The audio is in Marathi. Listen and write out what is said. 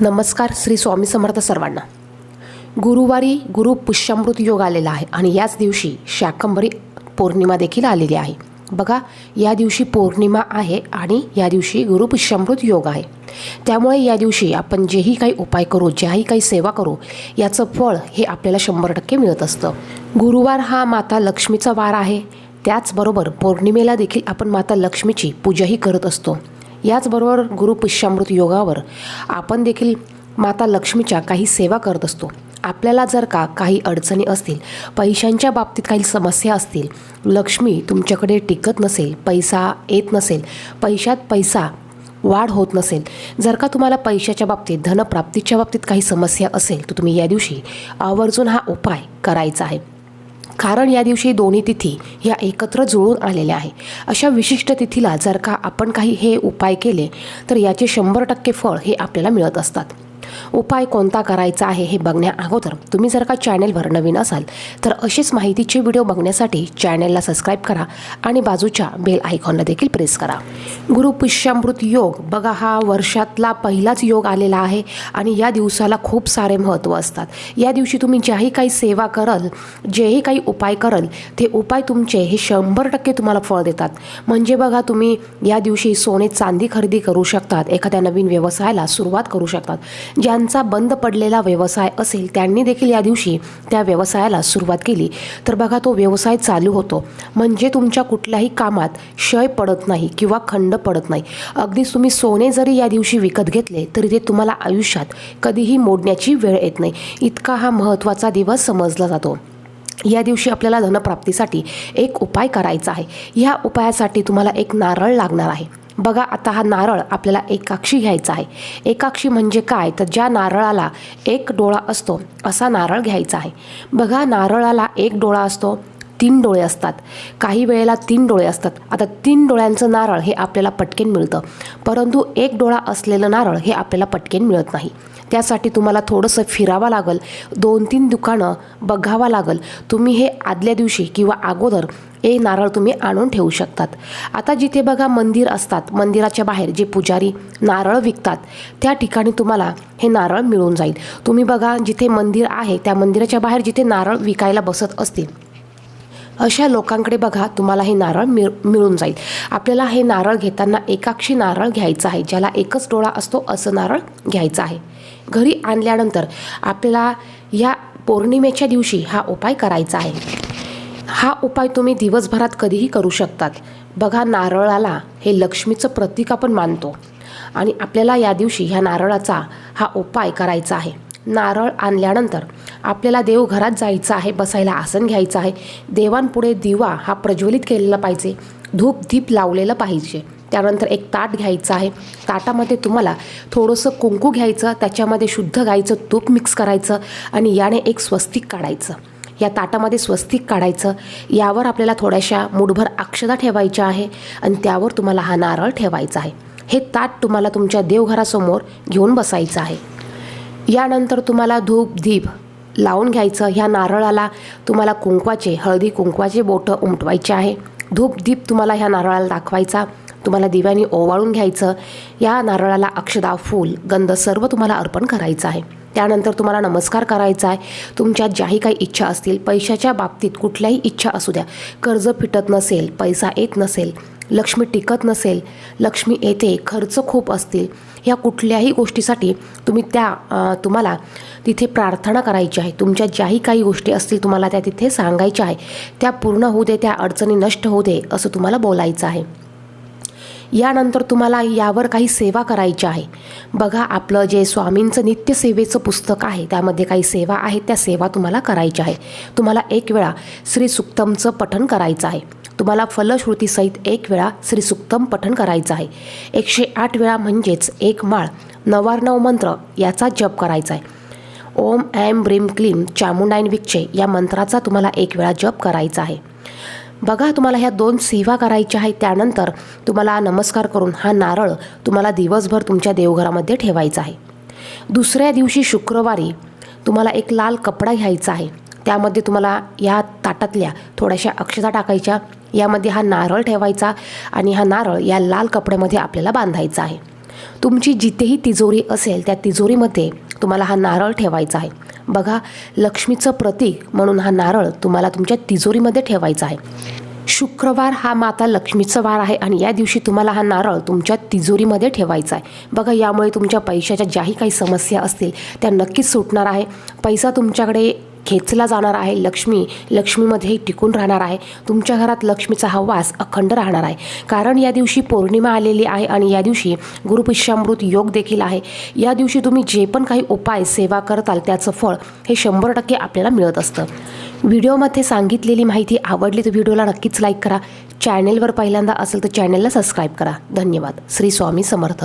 नमस्कार श्री स्वामी समर्थ सर्वांना. गुरुवारी गुरु पुष्यामृत योग आलेला आहे आणि याच दिवशी शाकंभरी पौर्णिमा देखील आलेली आहे. बघा या दिवशी पौर्णिमा आहे आणि या दिवशी गुरु पुष्यामृत योग आहे. त्यामुळे या दिवशी आपण जेही काही उपाय करू ज्याही काही सेवा करू याचं फळ हे आपल्याला शंभर टक्के मिळत असतं. गुरुवार हा माता लक्ष्मीचा वार आहे. त्याचबरोबर पौर्णिमेला देखील आपण माता लक्ष्मीची पूजाही करत असतो. याचबरोबर गुरुपुष्यामृत योगावर आपण देखील माता लक्ष्मीच्या काही सेवा करत असतो. आपल्याला जर का काही अडचणी असतील पैशांच्या बाबतीत काही समस्या असतील लक्ष्मी तुमच्याकडे टिकत नसेल पैसा येत नसेल पैशात पैसा वाढ होत नसेल जर का तुम्हाला पैशाच्या बाबतीत धनप्राप्तीच्या बाबतीत काही समस्या असेल तर तुम्ही या दिवशी आवर्जून हा उपाय करायचा आहे. कारण या दिवशी दोन्ही तिथी ह्या एकत्र जुळून आलेल्या आहे. अशा विशिष्ट तिथीला जर का आपण काही हे उपाय केले तर याचे शंभर टक्के फळ हे आपल्याला मिळत असतात. उपाय कोणता करायचा आहे हे बघण्या अगोदर तुम्ही जर का चॅनेलवर नवीन असाल तर अशीच माहितीचे व्हिडिओ बघण्यासाठी चॅनेलला सबस्क्राईब करा आणि बाजूच्या बेल आयकॉनला देखील प्रेस करा. गुरु पुष्यामृत योग बघा हा वर्षातला पहिलाच योग आलेला आहे आणि या दिवसाला खूप सारे महत्त्व असतात. या दिवशी तुम्ही ज्याही काही सेवा कराल जेही काही उपाय कराल ते उपाय तुमचे हे शंभर टक्के तुम्हाला फळ देतात. म्हणजे बघा तुम्ही या दिवशी सोने चांदी खरेदी करू शकतात एखाद्या नवीन व्यवसायाला सुरुवात करू शकतात. ज्यांचा बंद पडलेला व्यवसाय असेल त्यांनी देखील या दिवशी त्या व्यवसायाला सुरुवात केली. तर बघा तो व्यवसाय चालू होतो. म्हणजे तुमच्या कुठल्याही कामात क्षय पडत नाही किंवा खंड पडत नाही. अगदी तुम्ही सोने जरी या दिवशी विकत घेतले तरी ते तुम्हाला आयुष्यात कधीही मोडण्याची वेळ येत नाही. इतका हा महत्त्वाचा दिवस समजला जातो. या दिवशी आपल्याला धनप्राप्तीसाठी एक उपाय करायचा आहे. ह्या उपायासाठी तुम्हाला एक नारळ लागणार आहे. बघा आता हा नारळ आपल्याला एकाक्षी घ्यायचा आहे. एकाक्षी म्हणजे काय? तर ज्या नारळाला एक डोळा असतो असा नारळ घ्यायचा आहे. बघा नारळाला एक डोळा असतो तीन डोळे असतात. काही वेळेला तीन डोळे असतात. आता तीन डोळ्यांचं नारळ हे आपल्याला पटकेन मिळतं. परंतु एक डोळा असलेलं नारळ हे आपल्याला पटकेन मिळत नाही. त्यासाठी तुम्हाला थोडंसं फिरावं लागेल. दोन तीन दुकानं बघावं लागेल. तुम्ही हे आदल्या दिवशी किंवा अगोदर ए नारळ तुम्ही आणून ठेवू शकतात. आता जिथे बघा मंदिर असतात. मंदिराच्या बाहेर जे पुजारी नारळ विकतात त्या ठिकाणी तुम्हाला हे नारळ मिळून जाईल. तुम्ही बघा जिथे मंदिर आहे त्या मंदिराच्या बाहेर जिथे नारळ विकायला बसत असतील अशा लोकांकडे बघा तुम्हाला हे नारळ मिळ मिळून जाईल. आपल्याला हे नारळ घेताना एकाक्षी नारळ घ्यायचं आहे ज्याला एकच डोळा असतो असं नारळ घ्यायचं आहे. घरी आणल्यानंतर आपल्याला या पौर्णिमेच्या दिवशी हा उपाय करायचा आहे. हा उपाय तुम्ही दिवसभरात कधीही करू शकतात. बघा नारळाला हे लक्ष्मीचं प्रतीक आपण मानतो. आणि आपल्याला या दिवशी ह्या नारळाचा हा उपाय करायचा आहे. नारळ आणल्यानंतर आपल्याला देवघरात जायचं आहे बसायला आसन घ्यायचं आहे. देवांपुढे दिवा हा प्रज्वलित केलेला पाहिजे. धूप धीप लावलेलं पाहिजे. त्यानंतर एक ताट घ्यायचं आहे. ताटामध्ये तुम्हाला थोडंसं कुंकू घ्यायचं त्याच्यामध्ये शुद्ध गायचं तूप मिक्स करायचं आणि याने एक स्वस्तिक काढायचं. या ताटामध्ये स्वस्तिक काढायचं. यावर आपल्याला थोड्याशा मुठभर अक्षदा ठेवायच्या आहे आणि त्यावर तुम्हाला हा नारळ ठेवायचा आहे. हे ताट तुम्हाला तुमच्या देवघरासमोर घेऊन बसायचं आहे. यानंतर तुम्हाला धूप दीप लावून घ्यायचं. ह्या नारळाला तुम्हाला कुंकवाचे हळदी कुंकवाचे बोटं उमटवायचे आहे. धूप दीप तुम्हाला ह्या नारळाला दाखवायचा. तुम्हाला दिव्याने ओवाळून घ्यायचं. या नारळाला अक्षदा फूल गंध सर्व तुम्हाला अर्पण करायचं आहे. त्यानंतर तुम्हाला नमस्कार करायचा आहे. तुमच्या ज्याही काही इच्छा असतील पैशाच्या बाबतीत कुठल्याही इच्छा असू द्या. कर्ज फिटत नसेल पैसा येत नसेल लक्ष्मी टिकत नसेल लक्ष्मी येते खर्च खूप असतील ह्या कुठल्याही गोष्टीसाठी तुम्ही त्या तुम्हाला तिथे प्रार्थना करायची आहे. तुमच्या ज्याही काही गोष्टी असतील तुम्हाला त्या तिथे सांगायच्या आहे. त्या पूर्ण होऊ दे त्या अडचणी नष्ट होऊ दे असं तुम्हाला बोलायचं आहे. यानंतर तुम्हाला यावर काही सेवा करायची आहे. बघा आपलं जे स्वामींचं नित्यसेवेचं पुस्तक आहे त्यामध्ये काही सेवा आहेत त्या सेवा तुम्हाला करायच्या आहे. तुम्हाला एक वेळा श्री सुक्तमचं पठण करायचं आहे. तुम्हाला फलश्रुतीसहित एक वेळा श्रीसुक्तम पठण करायचं आहे. एकशे आठ वेळा म्हणजेच एक माळ नवार्णव मंत्र याचा जप करायचा आहे. ओम ॲम ब्रीम क्लीम चामुंडाईन विक्षे या मंत्राचा तुम्हाला एक वेळा जप करायचा आहे. बघा तुम्हाला ह्या दोन सेवा करायच्या आहेत त्यानंतर तुम्हाला नमस्कार करून हा नारळ तुम्हाला दिवसभर तुमच्या देवघरामध्ये ठेवायचा आहे. दुसऱ्या दिवशी शुक्रवारी तुम्हाला एक लाल कपडा घ्यायचा आहे. त्यामध्ये तुम्हाला या ताटातल्या थोड्याशा अक्षता टाकायच्या. यामध्ये हा नारळ ठेवायचा आणि हा नारळ या लाल कपड्यामध्ये आपल्याला बांधायचा आहे. तुमची जिथेही तिजोरी असेल त्या तिजोरीमध्ये तुम्हाला हा नारळ ठेवायचा आहे. बघा लक्ष्मीचं प्रतीक म्हणून हा नारळ तुम्हाला तुमच्या तिजोरीमध्ये ठेवायचा आहे. शुक्रवार हा माता लक्ष्मीचा वार आहे आणि या दिवशी तुम्हाला हा नारळ तुमच्या तिजोरीमध्ये ठेवायचा आहे. बघा यामुळे तुमच्या पैशाच्या ज्याही काही समस्या असतील त्या नक्कीच सुटणार आहे. पैसा तुमच्याकडे खेचला जाणार आहे. लक्ष्मी लक्ष्मीमध्ये टिकून राहणार आहे. तुमच्या घरात लक्ष्मीचा हा वास अखंड राहणार आहे. कारण या दिवशी पौर्णिमा आलेली आहे आणि या दिवशी गुरुपिष्यामृत योग देखील आहे. या दिवशी तुम्ही जे पण काही उपाय सेवा करताल त्याचं फळ हे शंभर टक्के आपल्याला मिळत असतं. व्हिडिओमध्ये सांगितलेली माहिती आवडली तर व्हिडिओला नक्कीच लाईक करा. चॅनेलवर पहिल्यांदा असेल तर चॅनेलला सबस्क्राईब करा. धन्यवाद. श्री स्वामी समर्थ.